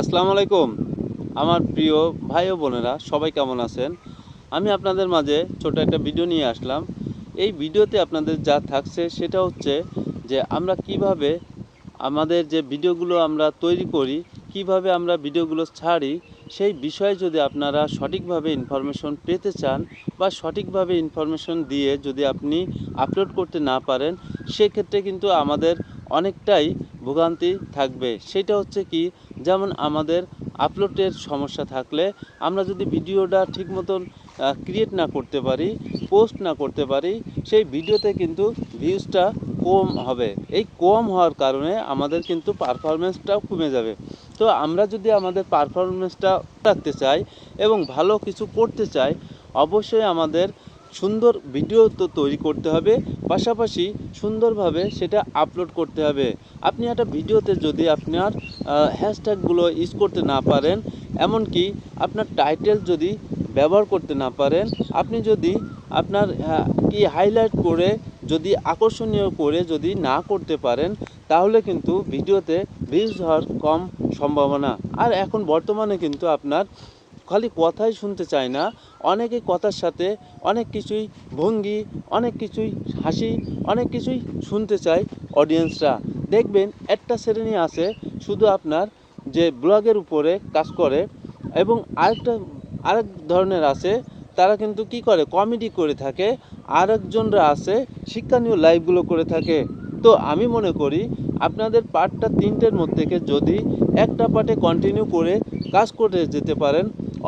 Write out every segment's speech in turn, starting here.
আসসালামু আলাইকুম। আমার প্রিয় ভাই ও বোনেরা, সবাই কেমন আছেন? আমি আপনাদের মাঝে ছোট একটা ভিডিও নিয়ে আসলাম। এই ভিডিওতে আপনাদের যা থাকছে সেটা হচ্ছে যে আমরা কীভাবে আমাদের যে ভিডিওগুলো আমরা তৈরি করি, কীভাবে আমরা ভিডিওগুলো ছাড়ি, সেই বিষয়ে যদি আপনারা সঠিকভাবে ইনফরমেশন পেতে চান বা সঠিকভাবে ইনফরমেশন দিয়ে যদি আপনি আপলোড করতে না পারেন, সেক্ষেত্রে কিন্তু আমাদের অনেকটাই ভোগান্তি থাকবে। সেটা হচ্ছে কি, যেমন আমাদের আপলোডের সমস্যা থাকলে আমরা যদি ভিডিওটা ঠিক মতন ক্রিয়েট না করতে পারি পোস্ট না করতে পারি, সেই ভিডিওতে কিন্তু ভিউজটা কম হবে। এই কম হওয়ার কারণে আমাদের কিন্তু পারফরমেন্সটাও কমে যাবে। তো আমরা যদি আমাদের পারফরমেন্সটা রাখতে চাই এবং ভালো কিছু করতে চাই, অবশ্যই আমাদের সুন্দর ভিডিও তো তৈরি করতে হবে পাশাপাশি সুন্দরভাবে সেটা আপলোড করতে হবে। আপনি একটা ভিডিওতে যদি আপনার হ্যাশট্যাগুলো ইউজ করতে না পারেন এমনকি আপনার টাইটেল যদি ব্যবহার করতে না পারেন আপনি যদি আপনার আহ, কি হাইলাইট করে যদি আকর্ষণীয় করে যদি না করতে পারেন তাহলে কিন্তু ভিডিওতে ভিউজ হওয়ার কম সম্ভাবনা। আর এখন বর্তমানে কিন্তু আপনার খালি কথাই শুনতে চায় না। অনেকে কথার সাথে অনেক কিছুই ভঙ্গি, অনেক কিছুই হাসি, অনেক কিছুই শুনতে চায় অডিয়েন্সরা দেখবেন একটা শ্রেণি আছে, শুধু আপনার যে ব্লগের উপরে কাজ করে এবং আরেকটা, আরেক ধরনের আছে, তারা কিন্তু কি করে? কমেডি করে থাকে। আরেকজনরা আছে, শিক্ষণীয় লাইভগুলো করে থাকে। তো আমি মনে করি, আপনাদের পার্টটা তিনটের মধ্যে থেকে যদি একটা পার্টে কন্টিনিউ করে কাজ করে যেতে পারেন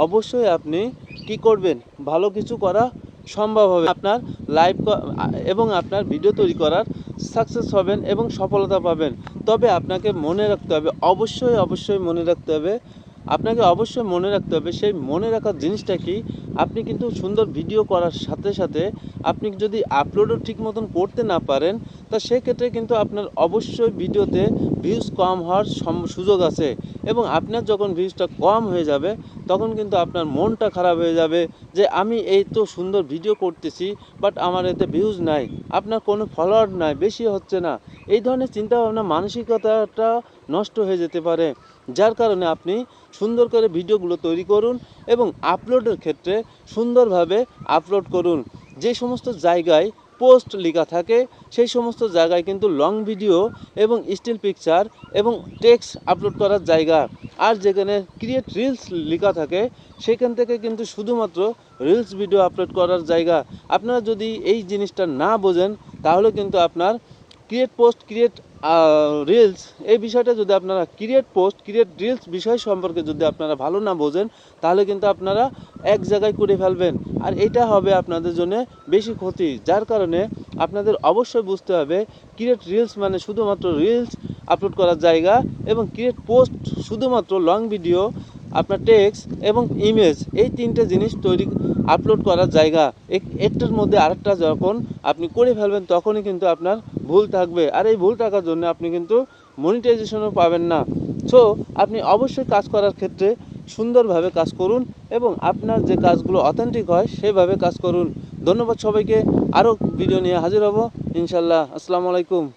অবশ্যই আপনি কি করবেন? ভালো কিছু করা সম্ভব হবে। আপনার লাইভ এবং আপনার ভিডিও তৈরি করার সাকসেস হবেন এবং সফলতা পাবেন। তবে আপনাকে মনে রাখতে হবে, অবশ্যই অবশ্যই মনে রাখতে হবে, আপনাকে অবশ্যই মনে রাখতে হবে, সেই মনে রাখার জিনিসটা কি? আপনি কিন্তু সুন্দর ভিডিও করার সাথে সাথে আপনি যদি আপলোডও ঠিক মতন করতে না পারেন, তা সেক্ষেত্রে কিন্তু আপনার অবশ্যই ভিডিওতে ভিউজ কম হওয়ার সুযোগ আছে। এবং আপনার যখন ভিউজটা কম হয়ে যাবে, তখন কিন্তু আপনার মনটা খারাপ হয়ে যাবে যে, আমি এই তো সুন্দর ভিডিও করতেছি বাট আমার এতে ভিউজ নাই। আপনার কোনো ফলোয়ার নাই, বেশি হচ্ছে না। এই ধরনের চিন্তাভাবনা মানসিকতাটা নষ্ট হয়ে যেতে পারে, যার কারণে আপনি সুন্দর করে ভিডিওগুলো তৈরি করুন এবং আপলোডের ক্ষেত্রে সুন্দরভাবে আপলোড করুন। যে সমস্ত জায়গায় পোস্ট লেখা থাকে, সেই সমস্ত জায়গায় কিন্তু লং ভিডিও এবং স্টিল পিকচার এবং টেক্সট আপলোড করার জায়গা। আর যেখানে ক্রিয়েট রিলস লেখা থাকে, সেখান থেকে কিন্তু শুধুমাত্র রিলস ভিডিও আপলোড করার জায়গা। আপনারা যদি এই জিনিসটা না বোঝেন, তাহলে কিন্তু আপনার ক্রিয়েট পোস্ট ক্রিয়েট রিলস এই বিষয়টা যদি আপনারা ক্রিয়েট পোস্ট ক্রিয়েট রিলস বিষয় সম্পর্কে যদি আপনারা ভালো না বোঝেন, তাহলে কিন্তু আপনারা এক জায়গায় করে ফেলবেন। আর এটা হবে আপনাদের জন্য বেশি ক্ষতি, যার কারণে আপনাদের অবশ্যই বুঝতে হবে ক্রিয়েট রিলস মানে শুধুমাত্র রিলস আপলোড করার জায়গা এবং ক্রিয়েট পোস্ট শুধুমাত্র লং ভিডিও আপনার টেক্সট এবং ইমেজ এই তিনটে জিনিস তৈরি আপলোড করার জায়গা। এক- একটার মধ্যে আরেকটা যখন আপনি করে ফেলবেন, তখনই কিন্তু আপনার ভুল থাকবে। আর এই ভুল থাকার জন্য আপনি কিন্তু মনিটাইজেশনও পাবেন না। সো আপনি অবশ্যই কাজ করার ক্ষেত্রে সুন্দরভাবে কাজ করুন এবং আপনার যে কাজগুলো অথেন্টিক হয়, সেভাবে কাজ করুন। ধন্যবাদ সবাইকে। আরও ভিডিও নিয়ে হাজির হব। ইনশাল্লাহ। আসসালামু আলাইকুম।